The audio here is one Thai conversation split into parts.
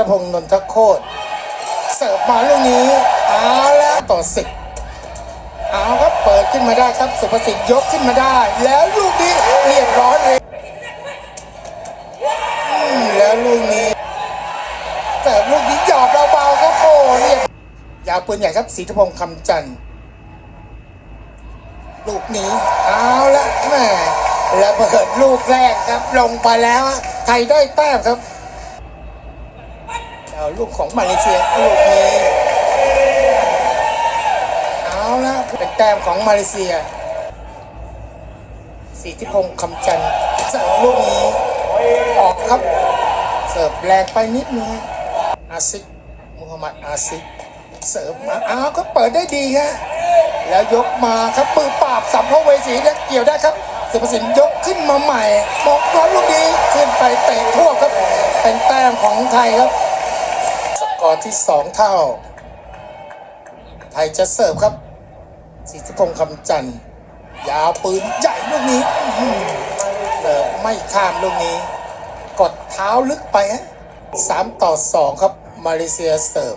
ธพงศ์นนทโคตรเสิร์ฟมาลูกนี้เอาแล้วต่อสิบเอาครับเปิดขึ้นมาได้ครับสุภสิทธิ์ยกขึ้นมาได้ แล้วลูกนี้เรียบร้อยเลยอืมแล้วลูกนี้เสิร์ฟลูกนี้หยอดเบาๆครับโอ้เรียบยาวปืนใหญ่ครับศรีธพงศ์คำจันทร์ลูกนี้เอาละแม่ระเบิดลูกแรกครับลงไปแล้วฮะไทยได้แต้มครับ เอาลูกของมาเลเซียลูกนี้เอาละเป็นแต้มของมาเลเซียสีทิพงศ์คำจันทร์สิร์ฟลูกนี้ออกครับ เสิร์ฟแรงไปนิดนึงอาซิกมูฮัมหมัดอาซิกเสิร์ฟมาอ้าวก็เปิดได้ดีฮะแล้วยกมาครับปือปราบสัมภเวสีและเกี่ยวได้ครับสุภสินยกขึ้นมาใหม่มองร้อนลูกนี้ขึ้นไปเตะทั่วครับ เป็นแต้มของไทยครับ อที่สองเท่า ไทยจะเสิร์ฟครับสิทธิพงษ์คำจันทร์ยาวปืนใหญ่ลูกนี้เสิร์ฟไม่ข้ามลูกนี้ กดเท้าลึกไปฮะสามต่อสองครับ มาเลเซียเสิร์ฟ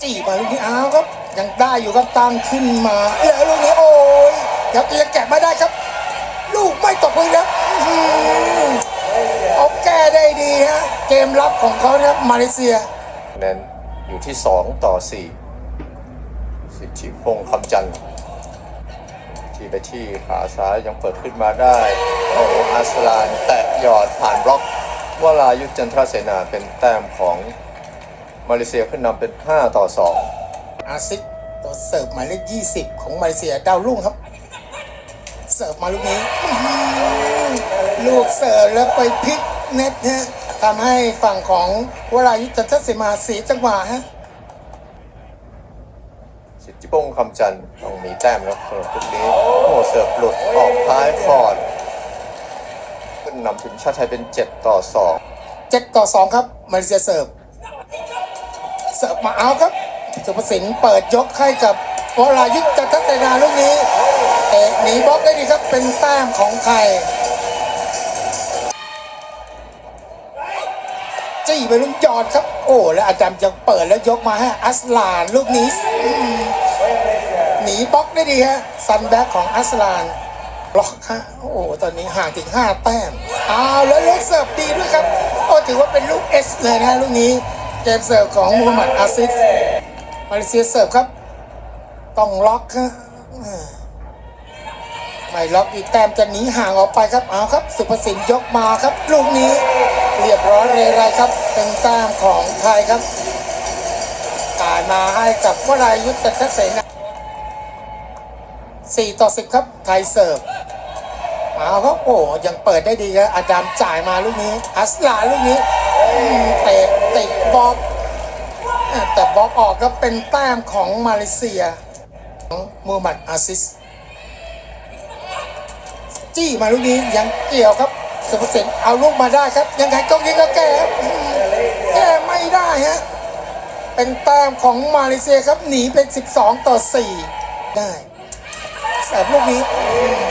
จี้มาลูกนี้อ้าวครับ ยังได้อยู่ครับตั้งขึ้นมาแล้วลูกนี้โอ้ยยังยังแกะไม่ได้ครับ ลูกไม่ตกพื้นครับ มรับของเขานะครับมาเลเซียคะแนนอยู่ที่ 2 ต่อ 4 สิทธิพงษ์คำจันทร์ที่ไปที่ขาซ้ายยังเปิดขึ้นมาได้ โอ้โหอาสลานแตะหยอดผ่านบล็อกวลายุทธจันทรเสนาเป็นแต้มของมาเลเซียขึ้นนำเป็น 5 ต่ออาซิกตัวเสิร์ฟหมายเลข20 ของมาเลเซียดาวรุ่งครับ เสิร์ฟมาลูกนี้อื้อหือลูกเสิร์ฟแล้วไปพลิกเน็ตฮะ ทำให้ฝั่งของวรายุทธจันทร์เสมาเสียจังหวะฮะ2สิทธิพงษ์คำจันทร์ต้องมีแต้มแล้วสำหรับทุกนี้โอ้โหเสิร์ฟหลุดออกท้ายคอร์ดขึ้นนำทีมชาติไทยเป็น 7 ต่อ2เจ็ดต่อสองครับมาเลเซียเสิร์ฟเสิร์ฟมาเอาครับสุภสินเปิดยกให้กับวรายุทธจันทร์เสนาลูกนี้เตะหนีบล็อกได้ดีครับเป็นแต้มของไทย จี้ไปลูกยอดครับ โอ้ แล้วอาจารย์ยังเปิดแล้วยกมาให้อัสลานลูกนี้หนีบล็อกได้ดีฮะซันแบ็กของอัสลานบล็อกฮะโอ้ตอนนี้ห่างถึง 5 แต้มอ้าวแล้วลูกเสิร์ฟดีด้วยครับ โอ้ถือว่าเป็นลูกเอสเลยนะลูกนี้เกมเสิร์ฟของมูฮัมหมัดอาซิสมาเลเซียเสิร์ฟครับ ต้องล็อกฮะไม่ล็อกอีกแต้มจะหนีห่างออกไปครับเอาครับ สุภสินยกมาครับ ลูกนี้ เรียบร้อยเลยไรครับเป็นแต้มของไทยครับการมาให้กับวรายุทธจันทเสนาสี่ต่อสิบครับไทยเสิร์ฟเอาครับโอ้ยังเปิดได้ดีครับอาดามจ่ายมาลูกนี้ อัสลาลูกนี้เตะติดบล็อกแต่บล็อกออกก็เป็นแต้มของมาเลเซียของมูฮัมหมัดอาซิส จี้มาลูกนี้ยังเกี่ยวครับ สุภสินเอาลูกมาได้ครับ ยังไงก็ยิงก็แก้ครับแก้ไม่ได้ฮะเป็นแต้มของมาเลเซียครับหนีเป็น 12 ต่อ 4 ได้เสิร์ฟลูกนี้อืม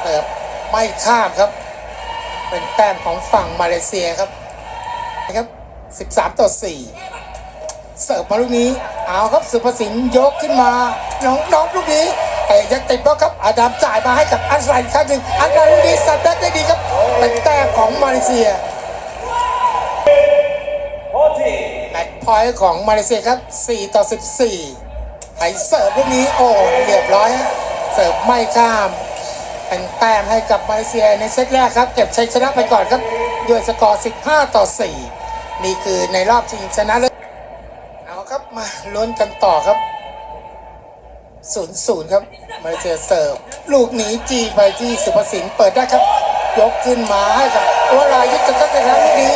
เสิร์ฟไม่ข้ามครับ เป็นแต้มของฝั่งมาเลเซียครับนะครับ 13 ต่อ 4 เสิร์ฟมาลูกนี้ เอาครับสุภสินยกขึ้นมา น้องน้องลูกนี้ แต่ยังติดบล็อกครับอาดามจ่ายมาให้กับอันสไลน์ครั้งหนึ่งอันสไลน์ลูกนี้สัตว์ได้ดีครับเป็นแต้มของมาเลเซียแมตช์พอยต์ของมาเลเซียครับ 4 ต่อ 14ไถเสิร์ฟลูกนี้โอ้เรียบร้อยฮะเสิร์ฟไม่ข้ามเป็นแต้มให้กับมาเลเซียในเซตแรกครับเก็บชัยชนะไปก่อนครับด้วยสกอร์ 15 ต่อ 4 นี่คือในรอบชิงชนะเลิศเอาครับมาลุ้นกันต่อครับ ศูนย์ศูนย์ครับมาเลเซียเสิร์ฟลูกหนีจีไปที่สุภสินเปิดได้ครับ ยกขึ้นมาให้กับวรายุทธจักรยานลูกนี้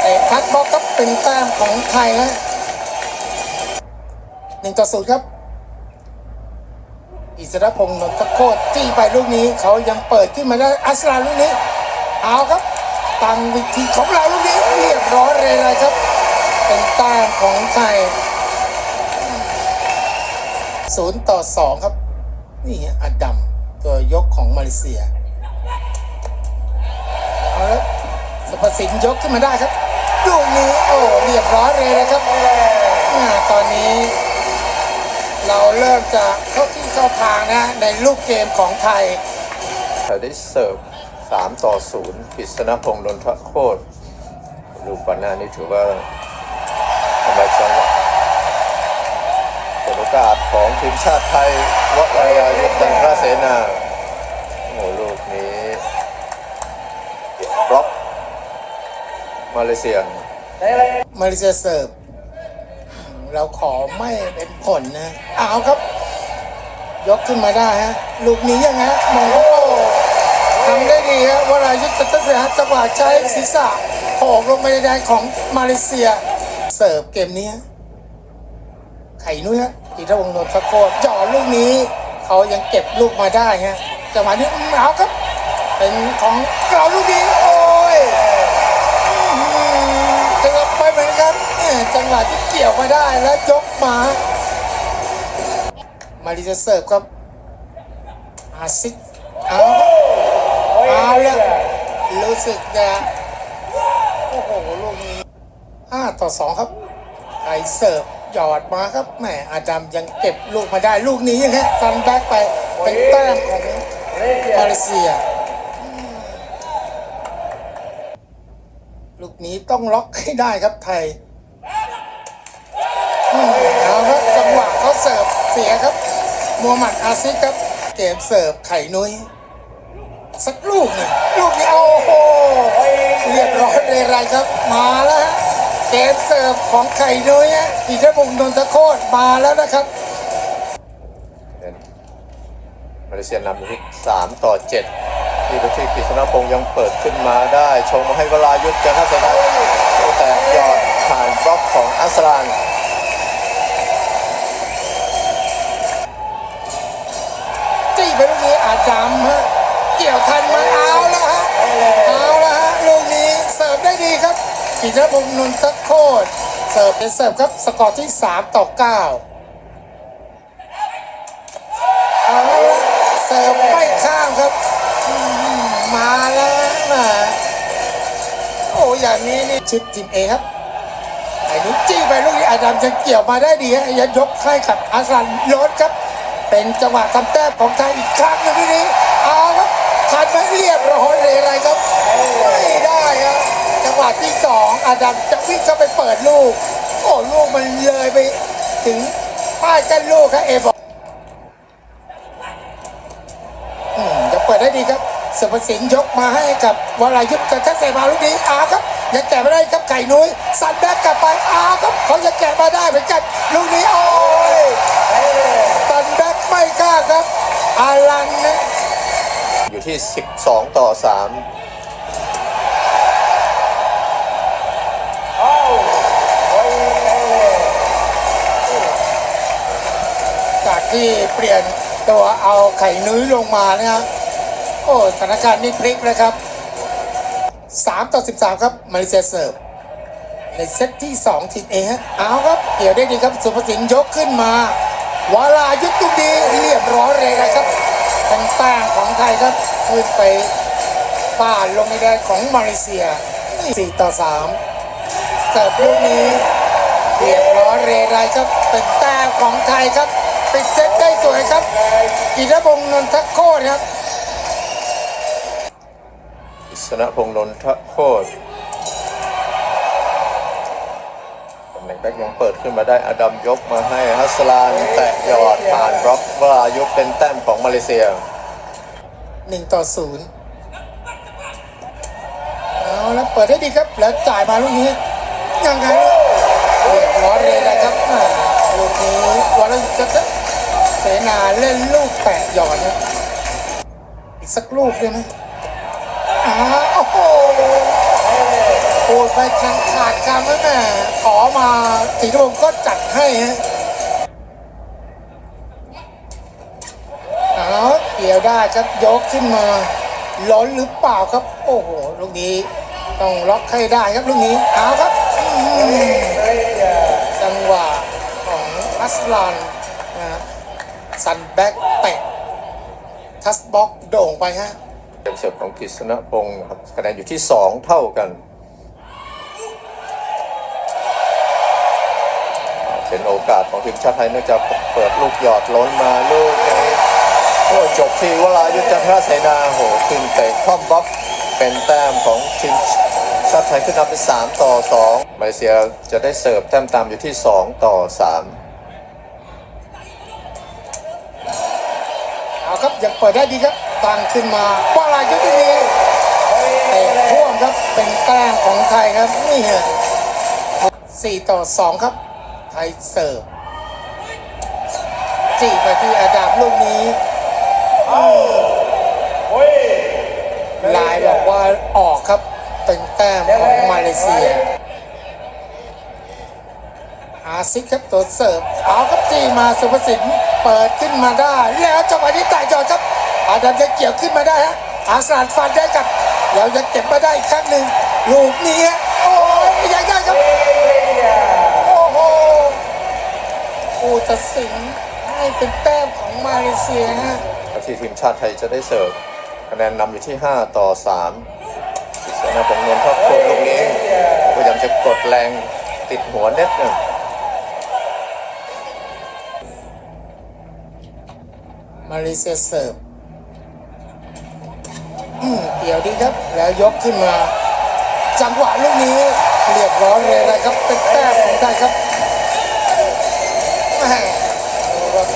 แต่คัดบล็อกครับเป็นแต้มของไทยฮะหนึ่งต่อศูนย์ครับ อิสระพงษ์นนทโคตรจี้ไปลูกนี้เขายังเปิดขึ้นมาได้อัสลานลูกนี้ เอาครับตังวิธีของเราลูกนี้เรียบร้อยเลยนะครับ เป็นแต้มของไทย ศูนย์ต่อสองครับ นี่อดัมตัวยกของมาเลเซียเอาละสุภสินยกขึ้นมาได้ครับดูนี้โอ้เรียบร้อยเลยนะครับตอนนี้ เราเริ่มจะเข้าที่เข้าทางนะ ในลูกเกมของไทยเต่ได้เสิร์ฟ3ต่อ0กฤษณพงศ์นนทโคตรลูกก่อนน้านี่ถือว่า กาสของทีมชาติไทยวรายายุทธจันทรเสนาโอ้โหลูกนี้บล็อกมาเลเซียมาเลเซียเสิร์ฟเราขอไม่เป็นผลนะเอาครับ ยกขึ้นมาได้ฮะ ลูกนี้ยังฮะมองโอ้ทำได้ดีฮะวรายุทธจันทรเสนาจังหวะใช้ศีรษะโผล่ลงไปในแดนของมาเลเซีย เสิร์ฟเกมนี้ไข่นุ้ยฮะ กีรวงศ์นนทโคตรจ่อลูกนี้เขายังเก็บลูกมาได้ฮะจังหวะนี้เอาครับ เป็นของเราลูกนี้โอ้ยเกือบไปเหมือนกันจังหวะที่เกี่ยวมาได้แล้วยกมา มาลีจะเสิร์ฟครับอาซิกเอาเอาแล้วรู้สึกจะโอ้โหลูกนี้ห้าต่อสองครับไอเสิร์ฟ หยอดมาครับแหมอาดัมยังเก็บลูกมาได้ลูกนี้ยังไงซันแบ็กไปเป็นแต้มของมาเลเซีย ลูกนี้ต้องล็อกให้ได้ครับไทยเอาครับจังหวะเขาเสิร์ฟเสียครับมูฮัมหมัดอาซิดครับ เกมเสิร์ฟไข่นุ้ยสักลูกหนึ่งลูกนี้โอ้โหเรียบร้อยเลยไรครับ มาแล้วฮะ เกมเสิร์ฟของไข่นุ้ยฮะปีเทพงศ์นนทโคตรมาแล้วนะครับมาเลเซียนำอยู่ที่3ต่อ 7 ที่ประเทศกฤษณพงษ์ยังเปิดขึ้นมาได้ ชงมาให้วรายุทธจันทรเสนาแต่ยอดผ่านบล็อกของอัสลานจี้ไปลูกนี้อาดัมฮะ เกี่ยวทันไหมเอาละฮะ เอาละฮะ ลูกนี้เสิร์ฟได้ดีครับ กิจพงศ์นนทโคตรเสิร์ฟเป็นเสิร์ฟครับ สกอร์ที่ 3 ต่อ 9 เอาละเสิร์ฟไม่ข้ามครับ มาแล้วนะโอ้อย่างนี้นี่ชิดทีมเอครับไอ้นี้จี้ไปลูกนี้อาดัมยังเกี่ยวมาได้ดีฮะยังยกให้กับอาสันโรดครับ เป็นจังหวะทำแต้มของไทยอีกครั้งหนึงที่นี้เอาครับทันไหมเรียบร้อยเลยอะไรครับ ไม่ได้ งหวะที่สองอาดัมจะวิ่งเข้าไปเปิดลูก โอ้ลูกมันเลยไปถึงป้ายกันลูกครับเอบอกจะเปิดได้ดีครับสุภสินยกมาให้กับวรายุทธ์กับทักใส่มาลูกนี้อาครับยังแกะไม่ได้ครับไก่นุ้ยสันแบ็กกลับไปอาครับเขาจะแกะมาได้เหมือนกันลูกนี้โอ้ยสันแบ็กไม่กล้าครับอาลังนะอยู่ที่ 12 ต่อ 3 ที่เปลี่ยนตัวเอาไข่นุ้ยลงมานะครับโอ้สถานการณ์นี่พลิกเลยครับ 3 ต่อ 13 ครับมาเลเซียเสิร์ฟในเซตที่ 2 ทีมเอฮะเอาครับเกี่ยวได้ดีครับสุภสินยกขึ้นมา วาลายุทธตุดีเรียบร้อยเลยนะครับเป็นแต้มของไทยครับขึ้นไปป้านลงในแดนของมาเลเซีย 4 ต่อ 3 เสิร์ฟลูกนี้เรียบร้อยเรไรครับเป็นแต้มของไทยครับ ปิดเซตได้สวยครับกีรพงศ์นนทโคตรครับ3กฤษณพงษ์นนทโคตรตำแหน่งแบ็กยังเปิดขึ้นมาได้อดัมยกมาให้ฮัสลานแตะยอดผ่านบล็อกวรายุทธเป็นแต้มของมาเลเซีย1ต่อ0เอาแล้วเปิดได้ดีครับ แล้วจ่ายมาลูกนี้ยังไงเรียบร้อยเลยนะครับอ่าลูกนี้วอลจะ เสนาเล่นลูกแตะหยอดนะอีกสักลูกได้ไหมอ้าโอ้โหพูดไปทางขาดคำแล้วแม่ขอมาสีทงก็จัดให้ฮะเอาเกี่ยวได้ครับยกขึ้นมาล้นหรือเปล่าครับ โอ้โหลูกนี้ต้องล็อกให้ได้ครับลูกนี้เอาครับจังหวะของอัสลัน ซันแบ็กเตะทัสบ็อกโด่งไปฮะเกมเสิร์ฟของกฤษณพงศ์ครับคะแนนอยู่ที่ 2 เท่ากัน เป็นโอกาสของทีมชาติไทยเนื่องจากเปิดลูกหยอดล้นมาลูกนี้โอ้จบทีเวลายุทธจันทราเสนาโหขึ้นเตะคว่ำบ็อกเป็นแต้มของทีมชาติไทยขึ้นนำเป็น3ต่อ 2 มาเลเซียจะได้เสิร์ฟแต้มตามอยู่ที่ 2 ต่อ 3 ยังเปิดได้ดีครับตั้งขึ้นมาว่าลายยุทธดีเตะท่วมครับเป็นแต้มของไทยครับนี่ฮะสี่ต่อสองครับ ไทยเสิร์ฟจีไปที่อาดาบลูกนี้ลายบอกว่าออกครับเป็นแต้มของมาเลเซียอาซิกครับตัวเสิร์ฟเอาครับจีมาสุภสิน เปิดขึ้นมาได้แล้วจังหวะนี้ไต่จอดครับอาดัมจะเกี่ยวขึ้นมาได้ฮะอาสานฟันได้กับแล้วยังเก็บมาได้อีกครั้งหนึ่งลูกนี้โอ้ยยังได้ครับโอ้โหผู้ตัดสินให้เป็นแต้มของมาเลเซียฮะที่ทีมชาติไทยจะได้เสิร์ฟคะแนนนำอยู่ที่ 5 ต่อ3กิษณะผงนนท์ทัพคุณลูกนี้พยายามจะกดแรงติดหัวเน็ตหนึ่ง มาเลเซียเสิร์ฟอืมเดี่ยวดีครับ แล้วยกขึ้นมา จังหวะลูกนี้เรียบร้อยเลยนะครับ เป็นแต้มของไทยครับแม่ดูครับ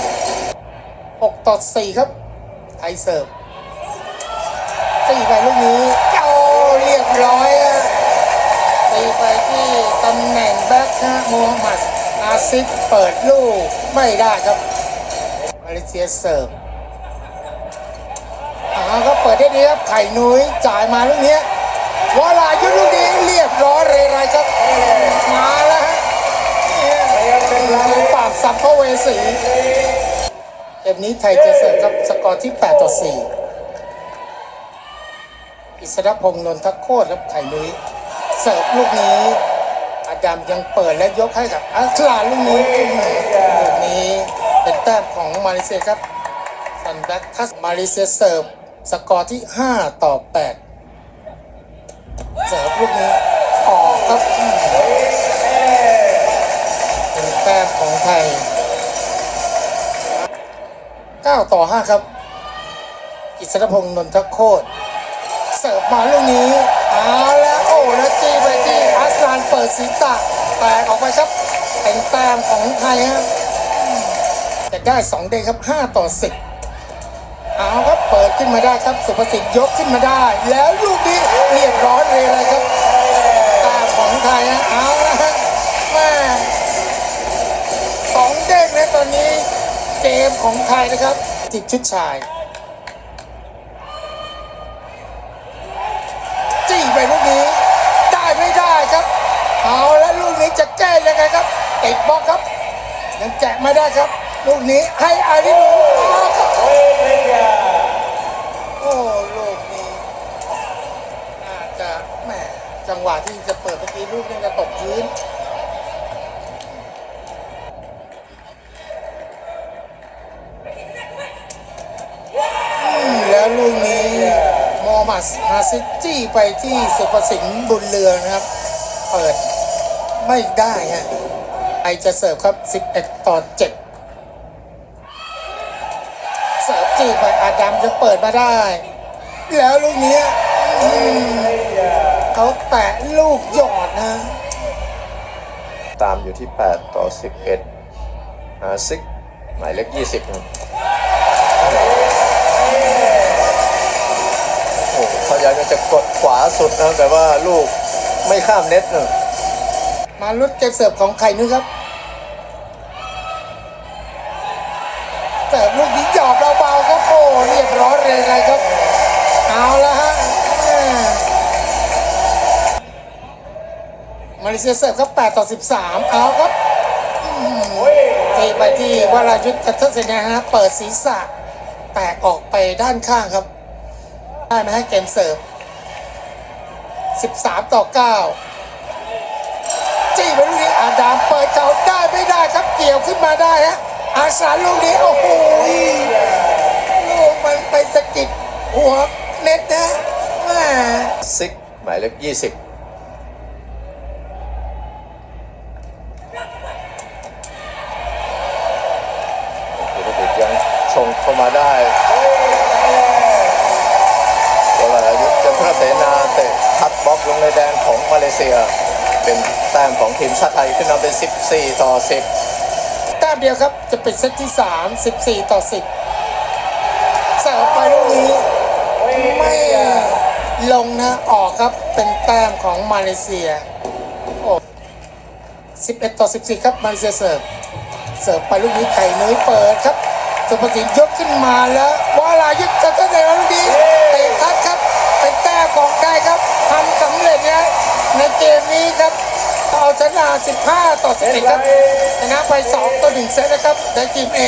หกต่อสี่ครับ ไทยเสิร์ฟตีไปลูกนี้โอ้เรียบร้อยตีไปที่ตำแหน่งแบ็คฮะมูฮัมหมัดอาซิดเปิดลูกไม่ได้ครับมาเลเซียเสิร์ฟ อ่าก็เปิดได้ดีครับไข่นุ้ยจ่ายมาลูกนี้ยวลายุทธลูกนี้เรียบร้อยเลยไรครับ มาแล้วฮะปราบสัมภเวสีเกมนี้ไทยจะเสิร์ฟครับสกอร์ที่ 8 ต่อ 4 อิสระพงษ์นนทโคตรครับไข่นุ้ยเสิร์ฟลูกนี้ อาดัมยังเปิดและยกให้กับอัสลานลูกนี้ลูกนี้เป็นแต้มของมาเลเซียครับซันแบ็กทัสมาเลเซียเสิร์ฟ สกอร์ที่ 5 ต่อ 8 เสิร์ฟลูกนี้ออกครับเป็นแต้มของไทย 9 ต่อ 5 ครับ อิสรพงษ์นนทโคตร เสิร์ฟมาลูกนี้เอาแล้วโอ้แล้วจีไปที่อาสลานเปิดศีรษะแตกออกไปครับ เป็นแต้มของไทยครับจะได้สองเด้งครับ 5 ต่อ 10 ขึ้นมาได้ครับสุภสิทธิ์ยกขึ้นมาได้ แล้วลูกนี้เรียบร้อยเลยเลยครับต้มของไทยฮะเอาละฮะแม่สองเด้งแล้วตอนนี้เกมของไทยนะครับจิบชุดชายจี้ไปลูกนี้ ได้ไม่ได้ครับ เอาแล้วลูกนี้จะแก้ยังไงครับติดบล็อกครับยังแกะไม่ได้ครับ ลูกนี้ให้อาริลูเจังหวะที่จะเปิดเมื่อกี้ลูกนี้จะตกพื้นแล้วลูกนี้มอมัสฮาซิจี้ไปที่สุภสิงห์บุญเรืองนะครับ เปิดไม่ได้ฮะไอจะเสิร์ฟครับ 11 ต่อ 7 เสิร์ฟจี้ไปอาดัมจะเปิดมาได้ แล้วลูกนี้ เขาแตะลูกหยอดนะ ตามอยู่ที่ 8 ต่อ 11อาซิกหมายเลข20นะโอ้พยายามจะกดขวาสุดนะแต่ว่าลูกไม่ข้ามเน็ตนะมาลุ้นเกมเสิร์ฟของไข่นุ้ยครับเสิร์ฟลูกนี้ เลเซียเสิร์ฟครับ8ต่อ 13 เอาครับตีไปที่วรายุทธ์กัตเสนาฮะเปิดศีรษะ แตกออกไปด้านข้างครับ ได้ไหมฮะเกมเสิร์ฟ 13 ต่อ 9 จี้ไปลูกนี้อาดามเปิดเขาได้ไม่ได้ครับเกี่ยวขึ้นมาได้ฮะอาสาลูกนี้โอ้โหลูกมันไปสะกิดหัวเน็ตนะแม่ซิกหมายเลข20 มของทีมชาติไทยขึ้นนำเป็น 14 ต่อ 10 แต้มเดียวครับจะเป็นเซตที่ 3 14 ต่อ 10เสิร์ฟไปลูกนี้ไม่ลงนะออกครับเป็นแต้มของมาเลเซียโอ้11 ต่อ 14 ครับมาเลเซียเสิร์ฟเสิร์ฟไปลูกนี้ไข่นุ้ยเปิดครับสุภสินยกขึ้นมาแล้ววาลายุทธจะได้ลูกนี้เตะทัดครับเป็นแต้มของไทยครับทำสำเร็จนะในเกมนี้ครับ เอาชนะ15 ต่อ11ครับชนะไป 2 ต่อ 1 เซตนะครับในทีมเอ